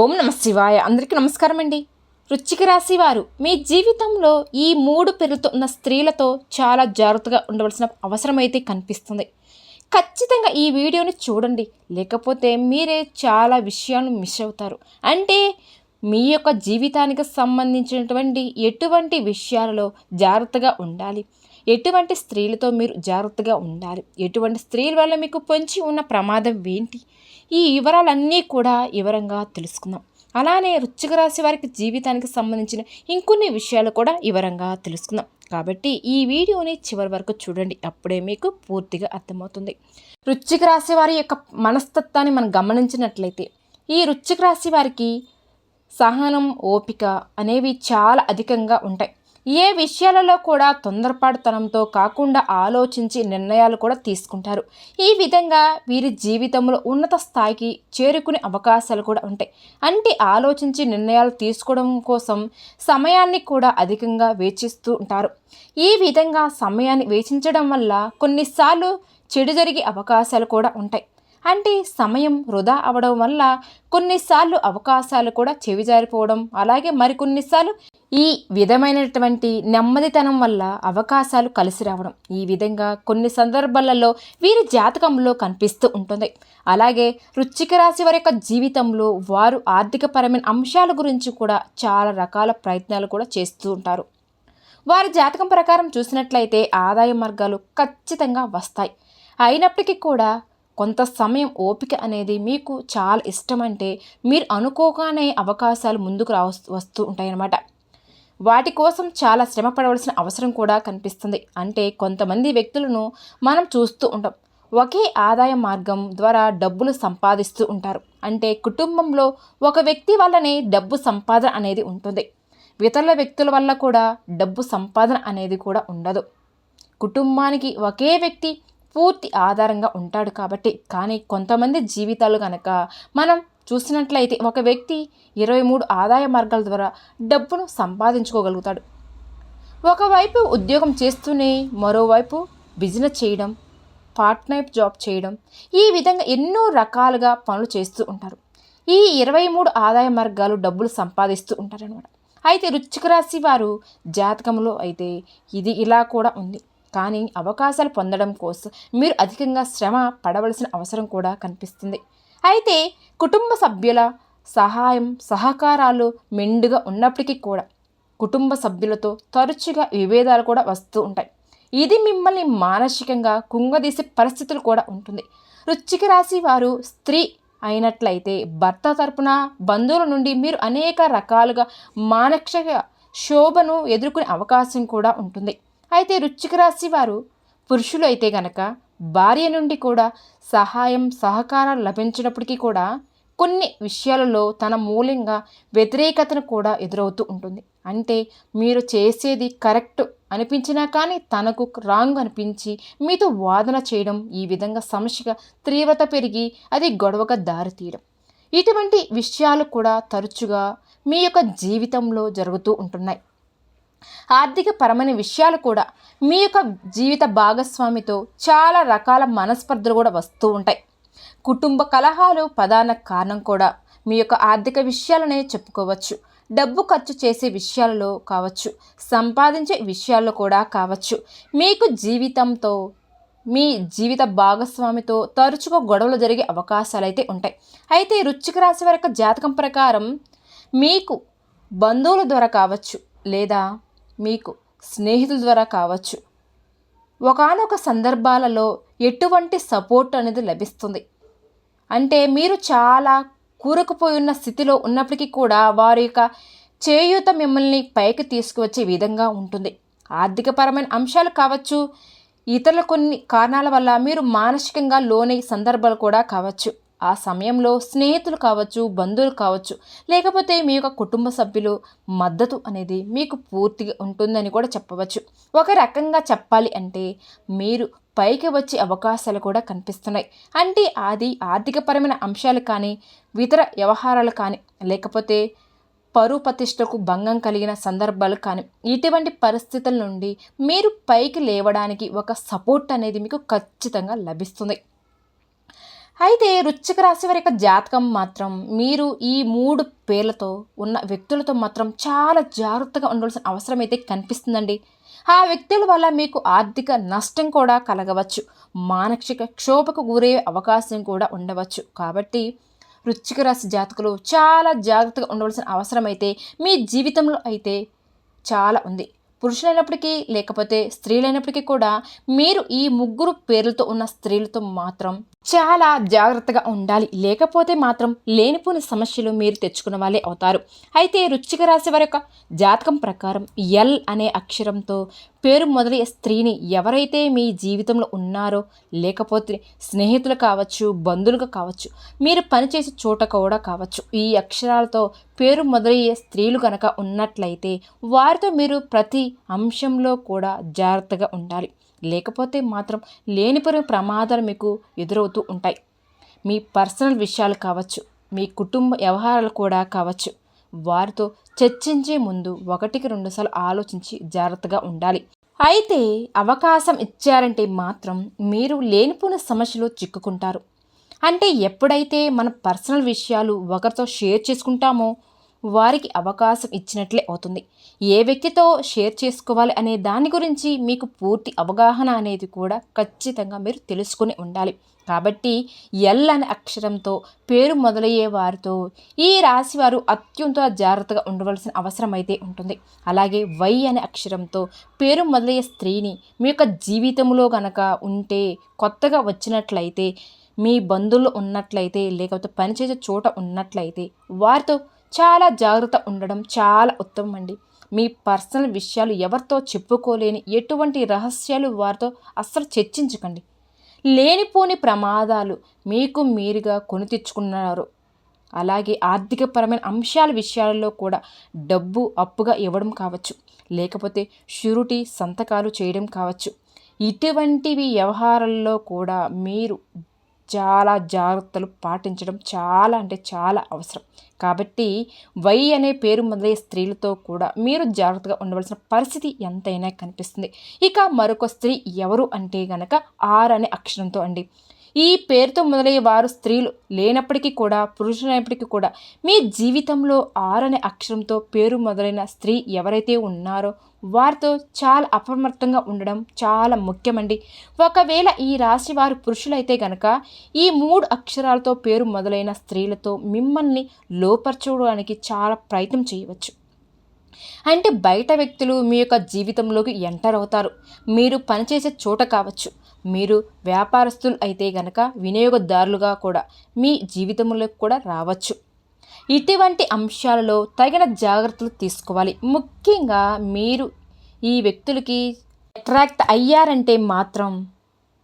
ఓం నమ శివాయ. అందరికీ నమస్కారం అండి వృచ్చిక రాశి వారు మీ జీవితంలో ఈ మూడు పెరుగుతున్న స్త్రీలతో చాలా జాగ్రత్తగా ఉండవలసిన అవసరం అయితే కనిపిస్తుంది. ఖచ్చితంగా ఈ వీడియోని చూడండి. లేకపోతే మీరే చాలా విషయాలను మిస్ అవుతారు. అంటే మీ యొక్క జీవితానికి సంబంధించినటువంటి ఎటువంటి విషయాలలో జాగ్రత్తగా ఉండాలి. ఎటువంటి స్త్రీలతో మీరు జాగ్రత్తగా ఉండాలి? ఎటువంటి స్త్రీల వల్ల మీకు పొంచి ఉన్న ప్రమాదం ఏంటి? ఈ వివరాలన్నీ కూడా వివరంగా తెలుసుకుందాం. అలానే వృశ్చిక రాశి వారికి జీవితానికి సంబంధించిన ఇంకొన్ని విషయాలు కూడా వివరంగా తెలుసుకుందాం. కాబట్టి ఈ వీడియోని చివరి వరకు చూడండి. అప్పుడే మీకు పూర్తిగా అర్థమవుతుంది. వృశ్చిక రాశి వారి యొక్క మనస్తత్వాన్ని మనం గమనించినట్లయితే ఈ వృశ్చిక రాశి వారికి సహనం ఓపిక అనేవి చాలా అధికంగా ఉంటాయి. ఏ విషయాలలో కూడా తొందరపాటుతనంతో కాకుండా ఆలోచించి నిర్ణయాలు కూడా తీసుకుంటారు. ఈ విధంగా వీరి జీవితంలో ఉన్నత స్థాయికి చేరుకునే అవకాశాలు కూడా ఉంటాయి. అంటే ఆలోచించి నిర్ణయాలు తీసుకోవడం కోసం సమయాన్ని కూడా అధికంగా వేచిస్తూ ఉంటారు. ఈ విధంగా సమయాన్ని వేచించడం వల్ల కొన్నిసార్లు చెడు జరిగే అవకాశాలు కూడా ఉంటాయి. అంటే సమయం వృధా అవడం వల్ల కొన్నిసార్లు అవకాశాలు కూడా చెవిజారిపోవడం అలాగే మరికొన్నిసార్లు ఈ విధమైనటువంటి నెమ్మదితనం వల్ల అవకాశాలు కలిసి రావడం ఈ విధంగా కొన్ని సందర్భాలలో వీరి జాతకంలో కనిపిస్తూ ఉంటుంది. అలాగే వృశ్చిక రాశి వారి యొక్క జీవితంలో వారు ఆర్థికపరమైన అంశాల గురించి కూడా చాలా రకాల ప్రయత్నాలు కూడా చేస్తూ ఉంటారు. వారి జాతకం ప్రకారం చూసినట్లయితే ఆదాయ మార్గాలు ఖచ్చితంగా వస్తాయి. అయినప్పటికీ కూడా కొంత సమయం ఓపిక అనేది మీకు చాలా ఇష్టమంటే మీరు అనుకోగానే అవకాశాలు ముందుకు రా వస్తూ ఉంటాయన్నమాట. వాటి కోసం చాలా శ్రమ పడవలసిన అవసరం కూడా కనిపిస్తుంది. అంటే కొంతమంది వ్యక్తులను మనం చూస్తూ ఉంటాం. ఒకే ఆదాయ మార్గం ద్వారా డబ్బులు సంపాదిస్తూ ఉంటారు. అంటే కుటుంబంలో ఒక వ్యక్తి వల్లనే డబ్బు సంపాదన అనేది ఉంటుంది. ఇతరుల వ్యక్తుల వల్ల కూడా డబ్బు సంపాదన అనేది కూడా ఉండదు. కుటుంబానికి ఒకే వ్యక్తి పూర్తి ఆధారంగా ఉంటాడు కాబట్టి కానీ కొంతమంది జీవితాలు కనుక మనం చూసినట్లయితే ఒక వ్యక్తి ఇరవై మూడు ఆదాయ మార్గాల ద్వారా డబ్బును సంపాదించుకోగలుగుతాడు. ఒకవైపు ఉద్యోగం చేస్తూనే మరోవైపు బిజినెస్ చేయడం పార్ట్ టైం జాబ్ చేయడం ఈ విధంగా ఎన్నో రకాలుగా పనులు చేస్తూ ఉంటారు. ఈ ఇరవై మూడు ఆదాయ మార్గాలు డబ్బులు సంపాదిస్తూ ఉంటారనమాట అయితే వృశ్చిక రాశి వారు జాతకంలో అయితే ఇది ఇలా కూడా ఉంది. కానీ అవకాశాలు పొందడం కోసం మీరు అధికంగా శ్రమ పడవలసిన అవసరం కూడా కనిపిస్తుంది. అయితే కుటుంబ సభ్యుల సహాయం సహకారాలు మెండుగా ఉన్నప్పటికీ కూడా కుటుంబ సభ్యులతో తరచుగా విభేదాలు కూడా వస్తూ ఉంటాయి. ఇది మిమ్మల్ని మానసికంగా కుంగదీసే పరిస్థితులు కూడా ఉంటుంది. వృచ్చిక రాశి వారు స్త్రీ అయినట్లయితే భర్త తరపున బంధువుల నుండి మీరు అనేక రకాలుగా మానసిక శోభను ఎదుర్కొనే అవకాశం కూడా ఉంటుంది. అయితే వృచ్చిక రాశి వారు పురుషులు అయితే గనక భార్య నుండి కూడా సహాయం సహకారాలు లభించినప్పటికీ కూడా కొన్ని విషయాలలో తన మూలంగా వ్యతిరేకతను కూడా ఎదురవుతూ ఉంటుంది. అంటే మీరు చేసేది కరెక్ట్ అనిపించినా కానీ తనకు రాంగ్ అనిపించి మీతో వాదన చేయడం ఈ విధంగా సమస్యగా తీవ్రత పెరిగి అది గొడవగా దారితీయడం. ఇటువంటి విషయాలు కూడా తరచుగా మీ యొక్క జీవితంలో జరుగుతూ ఉంటున్నాయి. ఆర్థిక పరమైన విషయాలు కూడా మీ యొక్క జీవిత భాగస్వామితో చాలా రకాల మనస్పర్ధలు కూడా వస్తూ ఉంటాయి. కుటుంబ కలహాలు ప్రధాన కారణం కూడా మీ యొక్క ఆర్థిక విషయాలనే చెప్పుకోవచ్చు. డబ్బు ఖర్చు చేసే విషయాలలో కావచ్చు సంపాదించే విషయాల్లో కూడా కావచ్చు. మీకు జీవితంతో మీ జీవిత భాగస్వామితో తరచుగా గొడవలు జరిగే అవకాశాలు అయితే ఉంటాయి. అయితే రుచిక రాశి వరకు జాతకం ప్రకారం మీకు బంధువుల ద్వారా కావచ్చు లేదా మీకు స్నేహితుల ద్వారా కావచ్చు. ఒకనొక సందర్భాలలో ఎటువంటి సపోర్ట్ అనేది లభిస్తుంది. అంటే మీరు చాలా కూరుకుపోయి ఉన్న స్థితిలో ఉన్నప్పటికీ కూడా వారి యొక్క చేయూత మిమ్మల్ని పైకి తీసుకువచ్చే విధంగా ఉంటుంది. ఆర్థికపరమైన అంశాలు కావచ్చు ఇతరుల కొన్ని కారణాల వల్ల మీరు మానసికంగా లోనే సందర్భాలు కూడా కావచ్చు. ఆ సమయంలో స్నేహితులు కావచ్చు బంధువులు కావచ్చు లేకపోతే మీ యొక్క కుటుంబ సభ్యులు మద్దతు అనేది మీకు పూర్తిగా ఉంటుందని కూడా చెప్పవచ్చు. ఒక రకంగా చెప్పాలి అంటే మీరు పైకి వచ్చే అవకాశాలు కూడా కనిపిస్తున్నాయి. అంటే అది ఆర్థికపరమైన అంశాలు కానీ ఇతర వ్యవహారాలు కానీ లేకపోతే పరువు ప్రతిష్టకు భంగం కలిగిన సందర్భాలు కానీ ఇటువంటి పరిస్థితుల నుండి మీరు పైకి లేవడానికి ఒక సపోర్ట్ అనేది మీకు ఖచ్చితంగా లభిస్తుంది. అయితే వృశ్చిక రాశి వారి యొక్క జాతకం మాత్రం మీరు ఈ మూడు పేర్లతో ఉన్న వ్యక్తులతో మాత్రం చాలా జాగ్రత్తగా ఉండవలసిన అవసరం అయితే కనిపిస్తుందండి. ఆ వ్యక్తుల వల్ల మీకు ఆర్థిక నష్టం కూడా కలగవచ్చు. మానసిక క్షోభకు గురయ్యే అవకాశం కూడా ఉండవచ్చు. కాబట్టి వృచ్చిక రాశి జాతకులు చాలా జాగ్రత్తగా ఉండవలసిన అవసరం అయితే మీ జీవితంలో అయితే చాలా ఉంది. పురుషులైనప్పటికీ లేకపోతే స్త్రీలైనప్పటికీ కూడా మీరు ఈ ముగ్గురు పేర్లతో ఉన్న స్త్రీలతో మాత్రం చాలా జాగ్రత్తగా ఉండాలి. లేకపోతే మాత్రం లేనిపోని సమస్యలు మీరు తెచ్చుకున్న వాళ్ళే అవుతారు. అయితే రుచిక రాశి వారి యొక్క జాతకం ప్రకారం ఎల్ అనే అక్షరంతో పేరు మొదలయ్యే స్త్రీని ఎవరైతే మీ జీవితంలో ఉన్నారో లేకపోతే స్నేహితులు కావచ్చు బంధువులుగా కావచ్చు మీరు పనిచేసే చోట కూడా కావచ్చు ఈ అక్షరాలతో పేరు మొదలయ్యే స్త్రీలు కనుక ఉన్నట్లయితే వారితో మీరు ప్రతి అంశంలో కూడా జాగ్రత్తగా ఉండాలి. లేకపోతే మాత్రం లేనిపోయిన ప్రమాదాలు మీకు ఎదురవుతూ ఉంటాయి. మీ పర్సనల్ విషయాలు కావచ్చు మీ కుటుంబ వ్యవహారాలు కూడా కావచ్చు. వారితో చర్చించే ముందు ఒకటికి రెండుసార్లు ఆలోచించి జాగ్రత్తగా ఉండాలి. అయితే అవకాశం ఇచ్చారంటే మాత్రం మీరు లేనిపోయిన సమస్యలు చిక్కుకుంటారు. అంటే ఎప్పుడైతే మన పర్సనల్ విషయాలు ఒకరితో షేర్ చేసుకుంటామో వారికి అవకాశం ఇచ్చినట్లే అవుతుంది. ఏ వ్యక్తితో షేర్ చేసుకోవాలి అనే దాని గురించి మీకు పూర్తి అవగాహన అనేది కూడా ఖచ్చితంగా మీరు తెలుసుకుని ఉండాలి. కాబట్టి ఎల్ అనే అక్షరంతో పేరు మొదలయ్యే వారితో ఈ రాశి వారు అత్యంత జాగ్రత్తగా ఉండవలసిన అవసరం అయితే ఉంటుంది. అలాగే వై అనే అక్షరంతో పేరు మొదలయ్యే స్త్రీని మీ యొక్క జీవితంలో గనక ఉంటే కొత్తగా వచ్చినట్లయితే మీ బంధువులు ఉన్నట్లయితే లేకపోతే పనిచేసే చోట ఉన్నట్లయితే వారితో చాలా జాగ్రత్త ఉండడం చాలా ఉత్తమం అండి. మీ పర్సనల్ విషయాలు ఎవరితో చెప్పుకోలేని ఎటువంటి రహస్యాలు వారితో అస్సలు చర్చించకండి. లేనిపోని ప్రమాదాలు మీకు మీరుగా కొని తెచ్చుకున్నారు. అలాగే ఆర్థికపరమైన అంశాల విషయాలలో కూడా డబ్బు అప్పుగా ఇవ్వడం కావచ్చు. లేకపోతే షూరిటీ సంతకాలు చేయడం కావచ్చు. ఇటువంటివి వ్యవహారాల్లో కూడా మీరు చాలా జాగ్రత్తలు పాటించడం చాలా అంటే చాలా అవసరం. కాబట్టి వై అనే పేరు మొదలయ్యే స్త్రీలతో కూడా మీరు జాగ్రత్తగా ఉండవలసిన పరిస్థితి ఎంతైనా కనిపిస్తుంది. ఇక మరొక స్త్రీ ఎవరు అంటే గనక ఆర్ అనే అక్షరంతో అండి. ఈ పేరుతో మొదలయ్యే వారు స్త్రీలు లేనప్పటికీ కూడా పురుషులైనప్పటికీ కూడా మీ జీవితంలో ఆరనే అక్షరంతో పేరు మొదలైన స్త్రీ ఎవరైతే ఉన్నారో వారితో చాలా అప్రమత్తంగా ఉండడం చాలా ముఖ్యమండి. ఒకవేళ ఈ రాశి వారు పురుషులైతే గనక ఈ మూడు అక్షరాలతో పేరు మొదలైన స్త్రీలతో మిమ్మల్ని లోపరచడానికి చాలా ప్రయత్నం చేయవచ్చు. అంటే బయట వ్యక్తులు మీ యొక్క జీవితంలోకి ఎంటర్ అవుతారు. మీరు పనిచేసే చోట కావచ్చు. మీరు వ్యాపారస్తులు అయితే గనక వినియోగదారులుగా కూడా మీ జీవితంలోకి కూడా రావచ్చు. ఇటువంటి అంశాలలో తగిన జాగ్రత్తలు తీసుకోవాలి. ముఖ్యంగా మీరు ఈ వ్యక్తులకి అట్రాక్ట్ అయ్యారంటే మాత్రం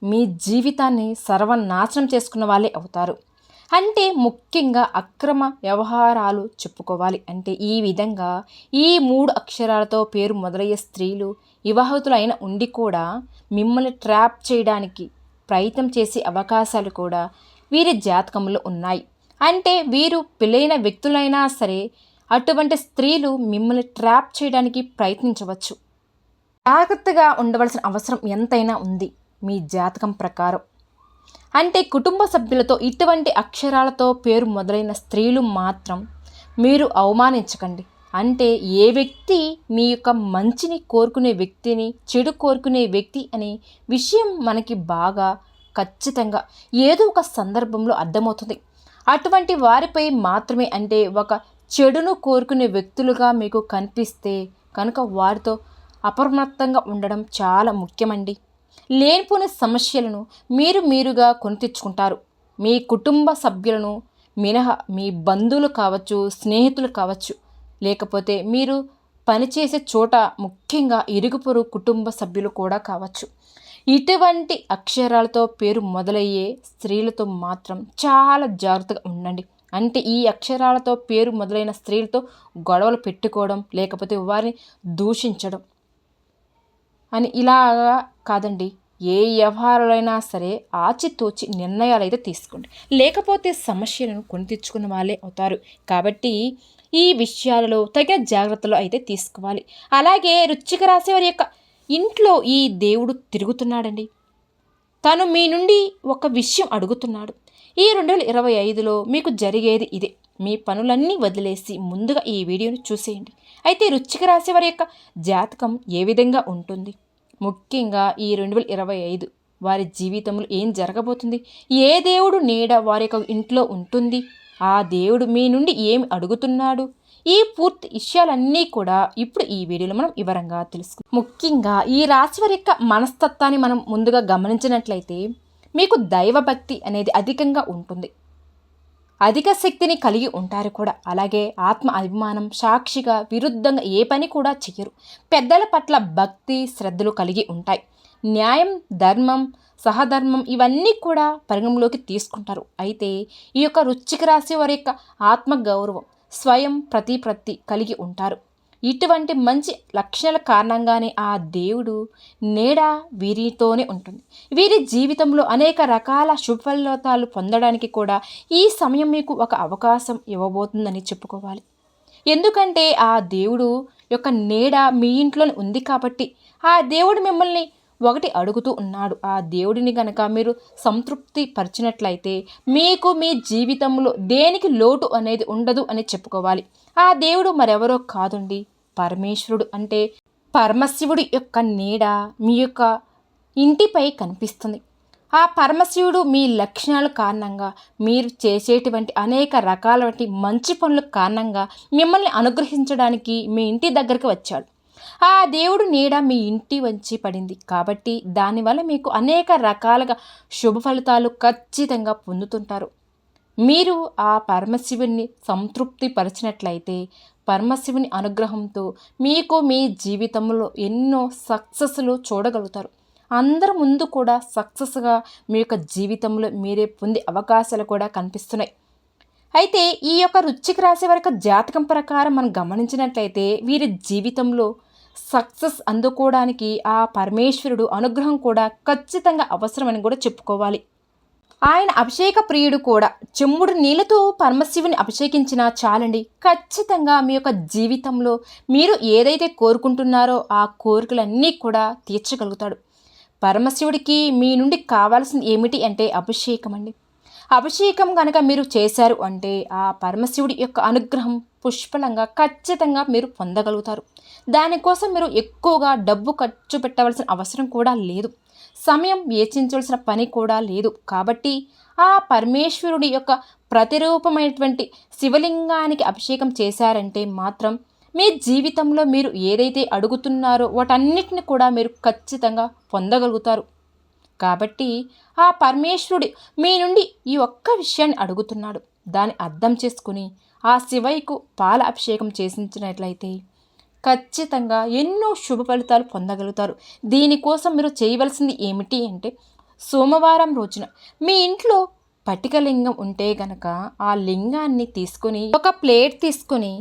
మీ జీవితాన్ని సర్వనాశనం చేసుకున్న వాళ్ళే అవుతారు. అంటే ముఖ్యంగా అక్రమ వ్యవహారాలు చెప్పుకోవాలి. అంటే ఈ విధంగా ఈ మూడు అక్షరాలతో పేరు మొదలయ్యే స్త్రీలు వివాహితులైన ఉండి కూడా మిమ్మల్ని ట్రాప్ చేయడానికి ప్రయత్నం చేసే అవకాశాలు కూడా వీరి జాతకంలో ఉన్నాయి. అంటే వీరు పెళ్ళైన వ్యక్తులైనా సరే అటువంటి స్త్రీలు మిమ్మల్ని ట్రాప్ చేయడానికి ప్రయత్నించవచ్చు. జాగ్రత్తగా ఉండవలసిన అవసరం ఎంతైనా ఉంది. మీ జాతకం ప్రకారం. అంటే కుటుంబ సభ్యులతో ఇటువంటి అక్షరాలతో పేరు మొదలైన స్త్రీలు మాత్రం మీరు అవమానించకండి. అంటే ఏ వ్యక్తి మీ యొక్క మంచిని కోరుకునే వ్యక్తిని చెడు కోరుకునే వ్యక్తి అనే విషయం మనకి బాగా ఖచ్చితంగా ఏదో ఒక సందర్భంలో అర్థమవుతుంది. అటువంటి వారిపై మాత్రమే అంటే ఒక చెడును కోరుకునే వ్యక్తులుగా మీకు కనిపిస్తే కనుక వారితో అప్రమత్తంగా ఉండడం చాలా ముఖ్యమండి. లేనిపోని సమస్యలను మీరు మీరుగా కొని తెచ్చుకుంటారు. మీ కుటుంబ సభ్యులను మినహా మీ బంధువులు కావచ్చు స్నేహితులు కావచ్చు. లేకపోతే మీరు పనిచేసే చోట ముఖ్యంగా ఇరుగుపొరు కుటుంబ సభ్యులు కూడా కావచ్చు. ఇటువంటి అక్షరాలతో పేరు మొదలయ్యే స్త్రీలతో మాత్రం చాలా జాగ్రత్తగా ఉండండి. అంటే ఈ అక్షరాలతో పేరు మొదలైన స్త్రీలతో గొడవలు పెట్టుకోవడం లేకపోతే వారిని దూషించడం అని ఇలాగా కాదండి. ఏ వ్యవహారాలైనా సరే ఆచితూచి నిర్ణయాలు అయితే తీసుకోండి. లేకపోతే సమస్యలను కొని తెచ్చుకున్న వాళ్ళే అవుతారు. కాబట్టి ఈ విషయాలలో తగిన జాగ్రత్తలు అయితే తీసుకోవాలి. అలాగే రుచిక రాసే వారి యొక్క ఇంట్లో ఈ దేవుడు తిరుగుతున్నాడండి. తను మీ నుండి ఒక విషయం అడుగుతున్నాడు. ఈ రెండు వేల ఇరవై ఐదులో మీకు జరిగేది ఇదే. మీ పనులన్నీ వదిలేసి ముందుగా ఈ వీడియోను చూసేయండి. అయితే రుచిక రాశి వారి యొక్క జాతకం ఏ విధంగా ఉంటుంది? ముఖ్యంగా ఈ రెండు వేల ఇరవై ఐదు. వారి జీవితంలో ఏం జరగబోతుంది? ఏ దేవుడు నీడ వారి యొక్క ఇంట్లో ఉంటుంది? ఆ దేవుడు మీ నుండి ఏమి అడుగుతున్నాడు? ఈ పూర్తి విషయాలన్నీ కూడా ఇప్పుడు ఈ వీడియోలో మనం వివరంగా తెలుసుకుందాం. ముఖ్యంగా ఈ రాశి వారి యొక్క మనస్తత్వాన్ని మనం ముందుగా గమనించినట్లయితే మీకు దైవభక్తి అనేది అధికంగా ఉంటుంది. అధిక శక్తిని కలిగి ఉంటారు కూడా. అలాగే ఆత్మ అభిమానం సాక్షిగా విరుద్ధంగా ఏ పని కూడా చేయరు పెద్దల పట్ల భక్తి శ్రద్ధలు కలిగి ఉంటాయి. న్యాయం ధర్మం సహధర్మం ఇవన్నీ కూడా పరిగణలోకి తీసుకుంటారు. అయితే ఈ యొక్క రుచిక రాశి వారి యొక్క ఆత్మ గౌరవం స్వయం ప్రతిపత్తి కలిగి ఉంటారు. ఇటువంటి మంచి లక్షణాల కారణంగానే ఆ దేవుడు నేడా వీరితోనే ఉంటుంది. వీరి జీవితంలో అనేక రకాల శుభఫలితాలు పొందడానికి కూడా ఈ సమయం మీకు ఒక అవకాశం ఇవ్వబోతుందని చెప్పుకోవాలి. ఎందుకంటే ఆ దేవుడు యొక్క నీడ మీ ఇంట్లోనే ఉంది కాబట్టి ఆ దేవుడు మిమ్మల్ని ఒకటి అడుగుతూ ఉన్నాడు. ఆ దేవుడిని గనక మీరు సంతృప్తి పరిచినట్లయితే మీకు మీ జీవితంలో దేనికి లోటు అనేది ఉండదు అని చెప్పుకోవాలి. ఆ దేవుడు మరెవరో కాదండి. పరమేశ్వరుడు అంటే పరమశివుడి యొక్క నీడ మీ యొక్క ఇంటిపై కనిపిస్తుంది. ఆ పరమశివుడు మీ లక్షణాల కారణంగా మీరు చేసేటువంటి అనేక రకాల మంచి పనుల కారణంగా మిమ్మల్ని అనుగ్రహించడానికి మీ ఇంటి దగ్గరికి వచ్చాడు. ఆ దేవుడు నీడ మీ ఇంటి వంచి పడింది కాబట్టి దానివల్ల మీకు అనేక రకాలుగా శుభ ఫలితాలు ఖచ్చితంగా పొందుతుంటారు. మీరు ఆ పరమశివుణ్ణి సంతృప్తిపరిచినట్లయితే పరమశివుని అనుగ్రహంతో మీకు మీ జీవితంలో ఎన్నో సక్సెస్లు చూడగలుగుతారు. అందరి ముందు కూడా సక్సెస్గా మీ యొక్క జీవితంలో మీరే పొందే అవకాశాలు కూడా కనిపిస్తున్నాయి. అయితే ఈ యొక్క రుచికి రాసే వారి జాతకం ప్రకారం మనం గమనించినట్లయితే వీరి జీవితంలో సక్సెస్ అందుకోవడానికి ఆ పరమేశ్వరుడు అనుగ్రహం కూడా ఖచ్చితంగా అవసరమని కూడా చెప్పుకోవాలి. ఆయన అభిషేక ప్రియుడు కూడా. చెమ్ముడు నీళ్ళతో పరమశివుని అభిషేకించినా చాలండి. ఖచ్చితంగా మీ యొక్క జీవితంలో మీరు ఏదైతే కోరుకుంటున్నారో ఆ కోరికలన్నీ కూడా తీర్చగలుగుతాడు. పరమశివుడికి మీ నుండి కావాల్సింది ఏమిటి అంటే అభిషేకం అండి అభిషేకం కనుక మీరు చేశారు అంటే ఆ పరమశివుడి యొక్క అనుగ్రహం పుష్పలంగా ఖచ్చితంగా మీరు పొందగలుగుతారు. దానికోసం మీరు ఎక్కువగా డబ్బు ఖర్చు పెట్టవలసిన అవసరం కూడా లేదు. సమయం వేచించవలసిన పని కూడా లేదు. కాబట్టి ఆ పరమేశ్వరుడి యొక్క ప్రతిరూపమైనటువంటి శివలింగానికి అభిషేకం చేశారంటే మాత్రం మీ జీవితంలో మీరు ఏదైతే అడుగుతున్నారో వాటన్నిటిని కూడా మీరు ఖచ్చితంగా పొందగలుగుతారు. కాబట్టి ఆ పరమేశ్వరుడి మీ నుండి ఈ ఒక్క విషయాన్ని అడుగుతున్నాడు. దాన్ని అర్థం చేసుకుని ఆ శివయ్యకు పాల అభిషేకం చేసించినట్లయితే ఖచ్చితంగా ఎన్నో శుభ ఫలితాలు పొందగలుగుతారు. దీనికోసం మీరు చేయవలసింది ఏమిటి అంటే సోమవారం రోజున మీ ఇంట్లో పటిక లింగం ఉంటే గనక ఆ లింగాన్ని తీసుకుని ఒక ప్లేట్ తీసుకుని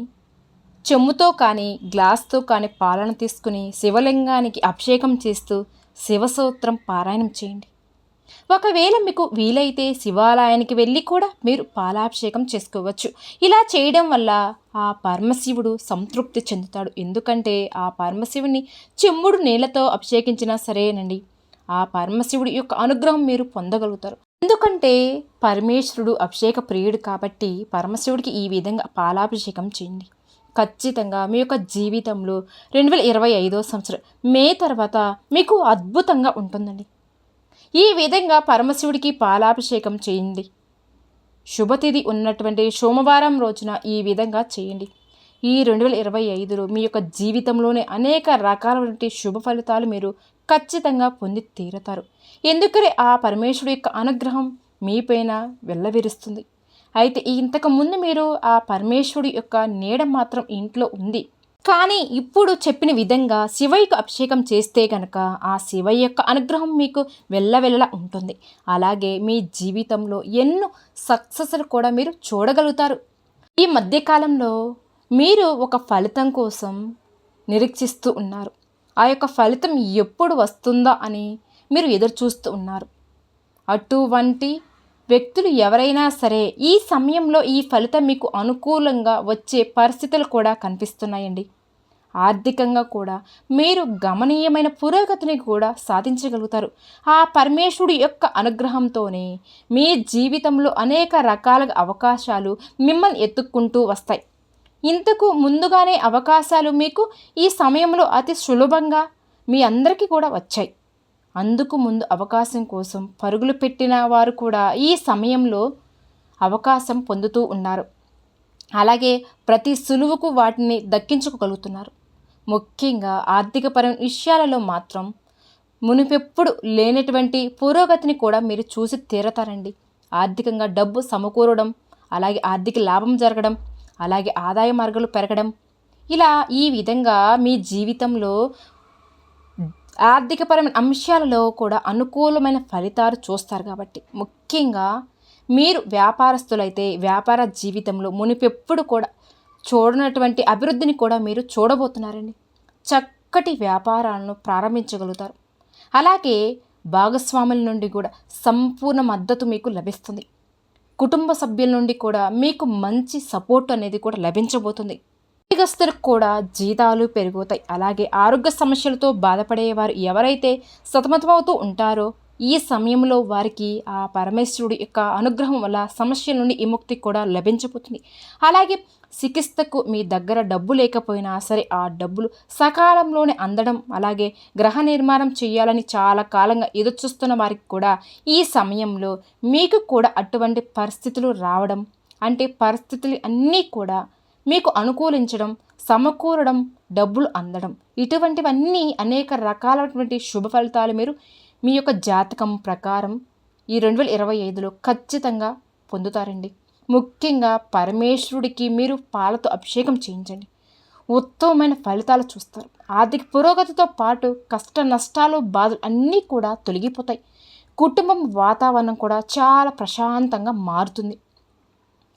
చెమ్ముతో కానీ గ్లాస్తో కానీ పాలన తీసుకుని శివలింగానికి అభిషేకం చేస్తూ శివసూత్రం పారాయణం చేయండి. ఒకవేళ మీకు వీలైతే శివాలయానికి వెళ్ళి కూడా మీరు పాలాభిషేకం చేసుకోవచ్చు. ఇలా చేయడం వల్ల ఆ పరమశివుడు సంతృప్తి చెందుతాడు. ఎందుకంటే ఆ పరమశివుని చెమ్ముడు నీళ్ళతో అభిషేకించినా సరేనండి ఆ పరమశివుడి యొక్క అనుగ్రహం మీరు పొందగలుగుతారు. ఎందుకంటే పరమేశ్వరుడు అభిషేక ప్రియుడు కాబట్టి పరమశివుడికి ఈ విధంగా పాలాభిషేకం చేయండి. ఖచ్చితంగా మీ యొక్క జీవితంలో రెండు వేల ఇరవై ఐదో సంవత్సరం మే తర్వాత మీకు అద్భుతంగా ఉంటుందండి. ఈ విధంగా పరమశివుడికి పాలాభిషేకం చేయండి. శుభతిథి ఉన్నటువంటి సోమవారం రోజున ఈ విధంగా చేయండి. ఈ రెండు వేల ఇరవై ఐదులో మీ యొక్క జీవితంలోనే అనేక రకాలైనటువంటి శుభ ఫలితాలు మీరు ఖచ్చితంగా పొంది తీరతారు. ఎందుకనే ఆ పరమేశ్వరుడు యొక్క అనుగ్రహం మీపైన వెళ్ళవిరుస్తుంది అయితే ఇంతకు ముందు మీరు ఆ పరమేశ్వరుడు యొక్క నీడ మాత్రం ఇంట్లో ఉంది. కానీ ఇప్పుడు చెప్పిన విధంగా శివయ్యకు అభిషేకం చేస్తే గనక ఆ శివయ్య యొక్క అనుగ్రహం మీకు వెళ్ళవెళ్ళ ఉంటుంది. అలాగే మీ జీవితంలో ఎన్నో సక్సెస్లు కూడా మీరు చూడగలుగుతారు. ఈ మధ్యకాలంలో మీరు ఒక ఫలితం కోసం నిరీక్షిస్తూ ఉన్నారు. ఆ యొక్క ఫలితం ఎప్పుడు వస్తుందా అని మీరు ఎదురు చూస్తూ ఉన్నారు. అటువంటి వ్యక్తులు ఎవరైనా సరే ఈ సమయంలో ఈ ఫలితం మీకు అనుకూలంగా వచ్చే పరిస్థితులు కూడా కనిపిస్తున్నాయండి. ఆర్థికంగా కూడా మీరు గమనీయమైన పురోగతిని కూడా సాధించగలుగుతారు. ఆ పరమేశ్వరుడి యొక్క అనుగ్రహంతోనే మీ జీవితంలో అనేక రకాల అవకాశాలు మిమ్మల్ని ఎత్తుక్కుంటూ వస్తాయి. ఇంతకు ముందుగానే అవకాశాలు మీకు ఈ సమయంలో అతి సులభంగా మీ అందరికీ కూడా వచ్చాయి. అందుకు ముందు అవకాశం కోసం పరుగులు పెట్టిన వారు కూడా ఈ సమయంలో అవకాశం పొందుతూ ఉన్నారు. అలాగే ప్రతి సులువుకు వాటిని దక్కించుకోగలుగుతున్నారు. ముఖ్యంగా ఆర్థికపర విషయాలలో మాత్రం మునిపెప్పుడు లేనటువంటి పురోగతిని కూడా మీరు చూసి తీరతారండి. ఆర్థికంగా డబ్బు సమకూరడం అలాగే ఆర్థిక లాభం జరగడం అలాగే ఆదాయ మార్గాలు పెరగడం ఇలా ఈ విధంగా మీ జీవితంలో ఆర్థికపరమైన అంశాలలో కూడా అనుకూలమైన ఫలితాలు చూస్తారు కాబట్టి ముఖ్యంగా మీరు వ్యాపారస్తులైతే వ్యాపార జీవితంలో మునిపెప్పుడు కూడా చూడనటువంటి అభివృద్ధిని కూడా మీరు చూడబోతున్నారండి. చక్కటి వ్యాపారాలను ప్రారంభించగలుగుతారు. అలాగే భాగస్వాముల నుండి కూడా సంపూర్ణ మద్దతు మీకు లభిస్తుంది. కుటుంబ సభ్యుల నుండి కూడా మీకు మంచి సపోర్ట్ అనేది కూడా లభించబోతుంది. ఉద్యోగస్తులకు కూడా జీతాలు పెరుగుతాయి అలాగే ఆరోగ్య సమస్యలతో బాధపడేవారు ఎవరైతే సతమతమవుతూ ఉంటారో ఈ సమయంలో వారికి ఆ పరమేశ్వరుడి యొక్క అనుగ్రహం వల్ల సమస్య నుండి విముక్తి కూడా లభించబోతుంది. అలాగే చికిత్సకు మీ దగ్గర డబ్బు లేకపోయినా సరే ఆ డబ్బులు సకాలంలోనే అందడం అలాగే గ్రహ నిర్మాణం చేయాలని చాలా కాలంగా ఎదురుచూస్తున్న వారికి కూడా ఈ సమయంలో మీకు కూడా అటువంటి పరిస్థితులు రావడం అంటే పరిస్థితులు అన్నీ కూడా మీకు అనుకూలించడం సమకూరడం డబ్బులు అందడం. ఇటువంటివన్నీ అనేక రకాలైనటువంటి శుభ ఫలితాలు మీరు మీ యొక్క జాతకం ప్రకారం ఈ రెండు వేల ఇరవై ఐదులో ఖచ్చితంగా పొందుతారండి. ముఖ్యంగా పరమేశ్వరుడికి మీరు పాలతో అభిషేకం చేయించండి. ఉత్తమమైన ఫలితాలు చూస్తారు. ఆర్థిక పురోగతితో పాటు కష్ట నష్టాలు బాధలు అన్నీ కూడా తొలగిపోతాయి. కుటుంబం వాతావరణం కూడా చాలా ప్రశాంతంగా మారుతుంది.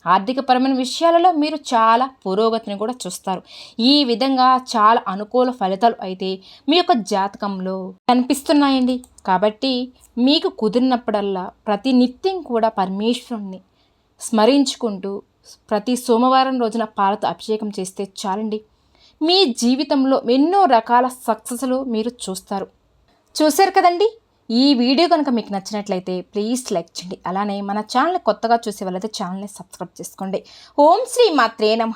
ఆర్థికపరమైన విషయాలలో మీరు చాలా పురోగతిని కూడా చూస్తారు. ఈ విధంగా చాలా అనుకూల ఫలితాలు అయితే మీ యొక్క జాతకంలో కనిపిస్తున్నాయండి. కాబట్టి మీకు కుదిరినప్పుడల్లా ప్రతి నిత్యం కూడా పరమేశ్వరుణ్ణి స్మరించుకుంటూ ప్రతి సోమవారం రోజున పాలతో అభిషేకం చేస్తే చాలండి. మీ జీవితంలో ఎన్నో రకాల సక్సెస్లు మీరు చూస్తారు. చూశారు కదండి? ఈ వీడియో కనుక మీకు నచ్చినట్లయితే ప్లీజ్ లైక్ చేయండి. అలానే మన ఛానల్ కొత్తగా చూసే వాళ్ళైతే ఛానల్ని సబ్స్క్రైబ్ చేసుకోండి. ఓం శ్రీ మాత్రే నమ.